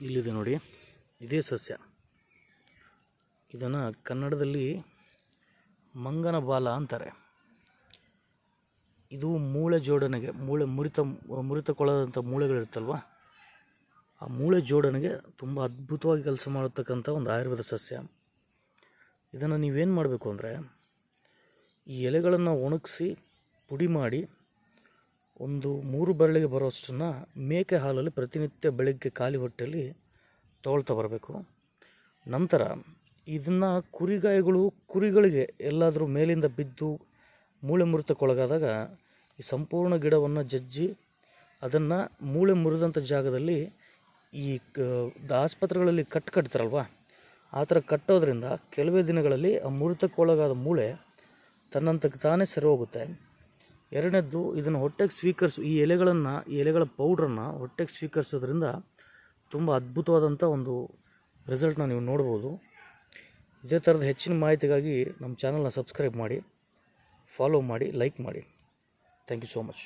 ಇಲ್ಲಿದೆ ನೋಡಿ. ಇದೇ ಸಸ್ಯ. ಇದನ್ನು ಕನ್ನಡದಲ್ಲಿ ಮಂಗನ ಬಾಲ ಅಂತಾರೆ. ಇದು ಮೂಳೆ ಜೋಡಣೆಗೆ, ಮೂಳೆ ಮುರಿತ ಮುರಿತಕೊಳ್ಳದಂಥ ಮೂಳೆಗಳಿರುತ್ತಲ್ವ? ಆ ಮೂಳೆ ಜೋಡಣೆಗೆ ತುಂಬ ಅದ್ಭುತವಾಗಿ ಕೆಲಸ ಮಾಡತಕ್ಕಂಥ ಒಂದು ಆಯುರ್ವೇದ ಸಸ್ಯ. ಇದನ್ನು ನೀವೇನು ಮಾಡಬೇಕು ಅಂದರೆ, ಈ ಎಲೆಗಳನ್ನು ಒಣಗಿಸಿ ಪುಡಿ ಮಾಡಿ ಒಂದು ಮೂರು ಬೆರಳಿಗೆ ಬರೋಷ್ಟನ್ನು ಮೇಕೆ ಹಾಲಲ್ಲಿ ಪ್ರತಿನಿತ್ಯ ಬೆಳಗ್ಗೆ ಖಾಲಿ ಹೊಟ್ಟೆಯಲ್ಲಿ ತೊಗೊಳ್ತಾ ಬರಬೇಕು. ನಂತರ ಇದನ್ನು ಕುರಿಗಾಯಿಗಳು ಕುರಿಗಳಿಗೆ ಎಲ್ಲಾದರೂ ಮೇಲಿಂದ ಬಿದ್ದು ಮೂಳೆ ಮುರಿತಕ್ಕೊಳಗಾದಾಗ ಈ ಸಂಪೂರ್ಣ ಗಿಡವನ್ನು ಜಜ್ಜಿ ಅದನ್ನು ಮೂಳೆ ಮುರಿದಂಥ ಜಾಗದಲ್ಲಿ ಈ ಕ ಆಸ್ಪತ್ರೆಗಳಲ್ಲಿ ಕಟ್ ಕಟ್ತಾರಲ್ವ? ಆ ಥರ ಕಟ್ಟೋದ್ರಿಂದ ಕೆಲವೇ ದಿನಗಳಲ್ಲಿ ಆ ಮುರಿತಕ್ಕೊಳಗಾದ ಮೂಳೆ ತನ್ನಂತಕ್ಕೆ ತಾನೇ ಸರಿ ಹೋಗುತ್ತೆ. ಎರಡನೇದ್ದು ಇದನ್ನು ಹೊಟ್ಟೆಗೆ ಸ್ವೀಕರಿಸು, ಈ ಎಲೆಗಳನ್ನು, ಈ ಎಲೆಗಳ ಪೌಡ್ರನ್ನು ಹೊಟ್ಟೆಗೆ ಸ್ವೀಕರಿಸೋದ್ರಿಂದ ತುಂಬ ಅದ್ಭುತವಾದಂಥ ಒಂದು ರಿಸಲ್ಟ್ನ ನೀವು ನೋಡ್ಬೋದು. ಇದೇ ಥರದ ಹೆಚ್ಚಿನ ಮಾಹಿತಿಗಾಗಿ ನಮ್ಮ ಚಾನಲ್ನ ಸಬ್ಸ್ಕ್ರೈಬ್ ಮಾಡಿ ಫಾಲೋ ಮಾಡಿ ಲೈಕ್ ಮಾಡಿ. Thank you so much